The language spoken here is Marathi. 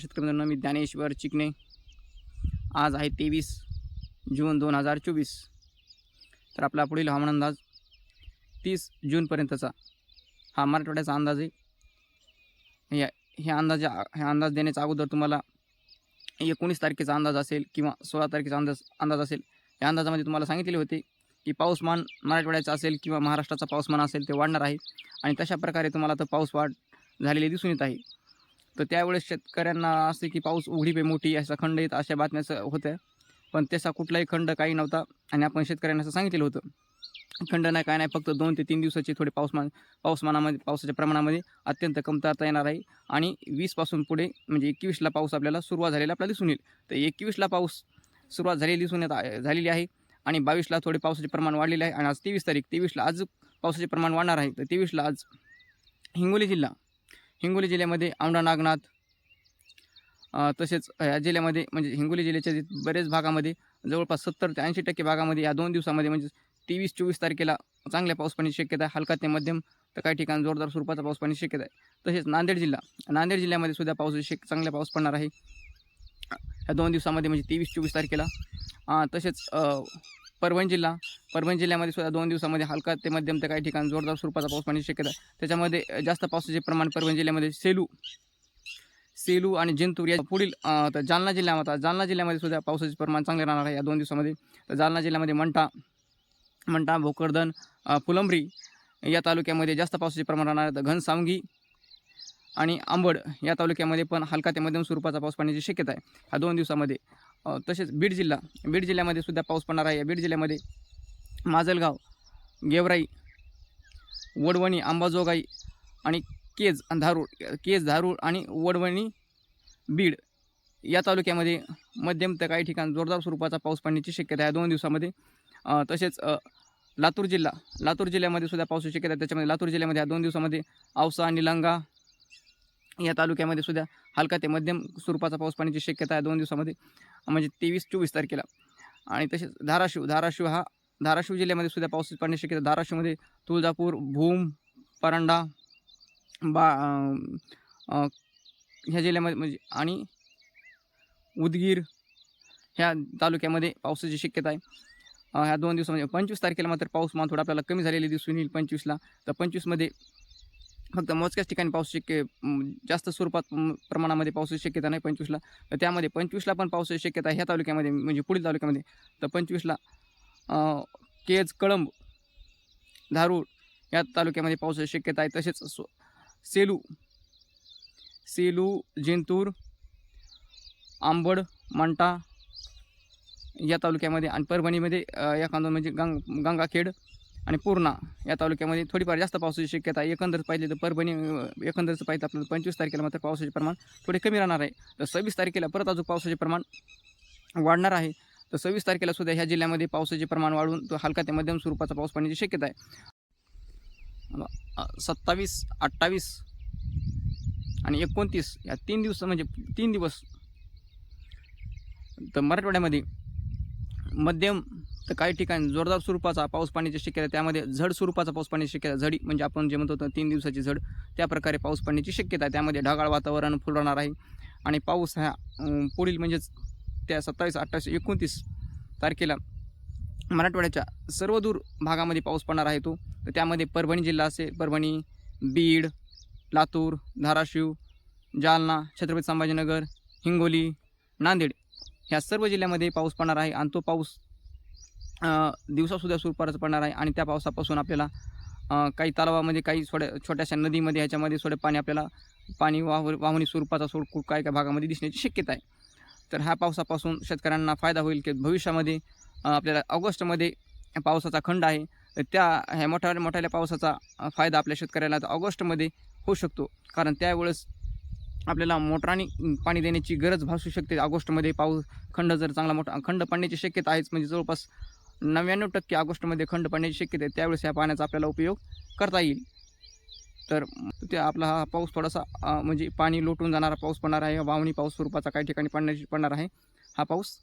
शेतकरी मित्रांनो मी ज्ञानेश्वर चिकणे आज आहे तेवीस जून दोन हजार चोवीस. तर आपला पुढील हवामान अंदाज तीस जूनपर्यंतचा. हा मराठवाड्याचा अंदाज आहे. या ह्या अंदाजा ह्या अंदाज देण्याच्या अगोदर तुम्हाला एकोणीस तारखेचा अंदाज असेल किंवा सोळा तारखेचा अंदाज अंदाज असेल. या अंदाजामध्ये तुम्हाला सांगितलेले होते की पाऊसमान मराठवाड्याचा असेल किंवा महाराष्ट्राचा पाऊसमान असेल ते वाढणार आहे. आणि तशा प्रकारे तुम्हाला तर पाऊस वाढ झालेली दिसून येत आहे. तर त्यावेळेस शेतकऱ्यांना असे की पाऊस उघडीपे मोठी असा खंड येत अशा बातम्याचं होत्या. पण त्याचा कुठलाही खंड काही नव्हता आणि आपण शेतकऱ्यांना असं सांगितलेलं होतं. खंड नाही काय नाही फक्त दोन ते तीन दिवसाचे थोडे पाऊसमान पाऊसमानामध्ये पावसाच्या प्रमाणामध्ये अत्यंत कमतरता येणार आहे. आणि वीसपासून पुढे म्हणजे एकवीसला पाऊस आपल्याला सुरुवात झालेला आपल्याला दिसून येईल. तर एकवीसला पाऊस सुरुवात झालेली दिसून येत झालेली आहे आणि बावीसला थोडे पावसाचे प्रमाण वाढलेले आहे. आणि आज तेवीस तारीख तेवीसला आज पावसाचे प्रमाण वाढणार आहे. तर तेवीसला आज हिंगोली जिल्हा हिंगोली जिल्ह्यामध्ये औंढा नागनाथ तसेच या जिल्ह्यामध्ये म्हणजे हिंगोली जिल्ह्याच्या बरेच भागामध्ये जवळपास सत्तर ते ऐंशी टक्के भागामध्ये या दोन दिवसामध्ये म्हणजे तेवीस चोवीस तारखेला चांगल्या पाऊस पाण्याची शक्यता आहे. हलका ते मध्यम तर काही ठिकाणी जोरदार स्वरूपाचा पाऊस पाण्याची शक्यता आहे. तसेच नांदेड जिल्हा नांदेड जिल्ह्यामध्ये सुद्धा पाऊस शक चांगला पाऊस पडणार आहे. या दोन दिवसामध्ये म्हणजे तेवीस चोवीस तारखेला तसेच परभणी जिल्हा. परभणी जिल्ह्यामध्ये सुद्धा दोन दिवसामध्ये हलका ते मध्यम तर काही ठिकाणी जोरदार स्वरूपाचा पाऊस पाण्याची शक्यता आहे. त्याच्यामध्ये जास्त पावसाचे प्रमाण परभणी जिल्ह्यामध्ये सेलू सेलू आणि जिंतूर या पुढील तर जालना जिल्ह्यामध्ये जालना जिल्ह्यामध्ये सुद्धा पावसाचे प्रमाण चांगले राहणार आहे या दोन दिवसामध्ये. तर जालना जिल्ह्यामध्ये मंठा मंठा भोकरदन अ, फुलंब्री या तालुक्यामध्ये जास्त पावसाचे प्रमाण राहणार आहे. तर घनसावंगी आणि आंबड या तालुक्यामध्ये पण हलका ते मध्यम स्वरूपाचा पाऊस पाण्याची शक्यता आहे. ह्या दोन दिवसामध्ये तसेच बीड जिल्हा. बीड जिल्ह्यामध्ये सुद्धा पाऊस पडणार आहे. बीड जिल्ह्यामध्ये माजलगाव गेवराई वडवणी अंबाजोगाई आणि केज धारूर केज धारूळ आणि वडवणी बीड या तालुक्यामध्ये मध्यम तर काही ठिकाणी जोरदार स्वरूपाचा पाऊस पडण्याची शक्यता आहे. दोन दिवसामध्ये तसेच लातूर जिल्हा. लातूर जिल्ह्यामध्ये सुद्धा पावसाची शक्यता आहे. त्याच्यामध्ये लातूर जिल्ह्यामध्ये या दोन दिवसामध्ये औसा निलंगा या तालुक्यामध्ये सुद्धा हलका ते मध्यम स्वरूपाचा पाऊस पाण्याची शक्यता आहे दोन दिवसामध्ये म्हणजे तेवीस चोवीस तारखेला. आणि तसेच धाराशिव धाराशिव हा धाराशिव जिल्ह्यामध्ये सुद्धा पाऊस पाण्याची शक्यता धाराशिवमध्ये तुळजापूर भूम परांडा बा ह्या जिल्ह्यामध्ये म्हणजे आणि उदगीर ह्या तालुक्यामध्ये पावसाची शक्यता आहे. ह्या दोन दिवसामध्ये पंचवीस तारखेला मात्र पाऊसमान थोडा आपल्याला कमी झालेली दिसून येईल पंचवीसला. तर पंचवीसमध्ये फक्त मोजक्याच ठिकाणी पाऊस शक्य जास्त स्वरूपात प्रमाणामध्ये पावसाची शक्यता नाही पंचवीसला. तर त्यामध्ये पंचवीसला पण पावसाची शक्यता आहे ह्या तालुक्यामध्ये म्हणजे पुढील तालुक्यामध्ये. तर पंचवीसला केज कळंब धारूळ या तालुक्यामध्ये पावसाची शक्यता आहे. तसेच सो सेलू सेलू जिंतूर आंबड मंटा या तालुक्यामध्ये आणि परभणीमध्ये अ, एखादं म्हणजे गंग गंगाखेड आणि पूर्णा या तालुक्यामध्ये थोडीफार जास्त पावसाची शक्यता आहे. पाहिजे तर परभणी एकंदरच पाहिजे तर आपल्याला पंचवीस तारखेला मात्र पावसाचे प्रमाण थोडे कमी राहणार आहे. तर सव्वीस तारखेला परत अजून पावसाचे प्रमाण वाढणार आहे. तर सव्वीस तारखेला सुद्धा ह्या जिल्ह्यामध्ये पावसाचे प्रमाण वाढून तो हलका ते मध्यम स्वरूपाचा पाऊस पडण्याची शक्यता आहे. सत्तावीस अठ्ठावीस आणि एकोणतीस या तीन दिवस म्हणजे तीन दिवस तर मराठवाड्यामध्ये मध्यम तर काही ठिकाणी जोरदार स्वरूपाचा पाऊस पाण्याची शक्यता त्यामध्ये झड स्वरूपाचा पाऊस पाण्याची शक्यता झडी म्हणजे आपण जे म्हणतो तीन दिवसाची झड त्या प्रकारे पाऊस पडण्याची शक्यता आहे. त्यामध्ये ढगाळ वातावरण फुलवणार आहे. आणि पाऊस हा पुढील म्हणजेच त्या सत्तावीस अठ्ठावीस एकोणतीस तारखेला मराठवाड्याच्या सर्वदूर भागामध्ये पाऊस पडणार आहे तो. तर त्यामध्ये परभणी जिल्हा असेल परभणी बीड लातूर धाराशिव जालना छत्रपती संभाजीनगर हिंगोली नांदेड ह्या सर्व जिल्ह्यामध्ये पाऊस पडणार आहे. आणि तो पाऊस दिवसासुद्धा दिवसासुद्धा परत पडणार आहे आणि त्या पावसापासून आपल्याला काही तलावामध्ये काही थोड्या छोट्याशा नदीमध्ये ह्याच्यामध्ये थोडे पाणी आपल्याला पाणी वाह वाहणी स्वरूपाचा सोड खूप काही काही भागामध्ये दिसण्याची शक्यता आहे. तर ह्या पावसापासून शेतकऱ्यांना फायदा होईल की भविष्यामध्ये आपल्याला ऑगस्टमध्ये पावसाचा खंड आहे. तर त्या ह्या मोठ्या मोठ्या पावसाचा फायदा आपल्या शेतकऱ्याला तर ऑगस्टमध्ये होऊ शकतो. कारण त्यावेळेस आपल्याला मोटराने पाणी देण्याची गरज भासू शकते. ऑगस्टमध्ये पाऊस खंड जर चांगला मोठा खंड पडण्याची शक्यता आहेच. म्हणजे जवळपास नव्याण्णव टक्के ऑगस्टमध्ये खंड पडण्याची शक्यता आहे त्यावेळेस ह्या पाण्याचा आपल्याला उपयोग करता येईल. तर ते आपला हा पाऊस थोडासा म्हणजे पाणी लोटून जाणारा पाऊस पडणार आहे. वावणी पाऊस स्वरूपाचा काही ठिकाणी पडण्याची पडणार आहे. हा पाऊस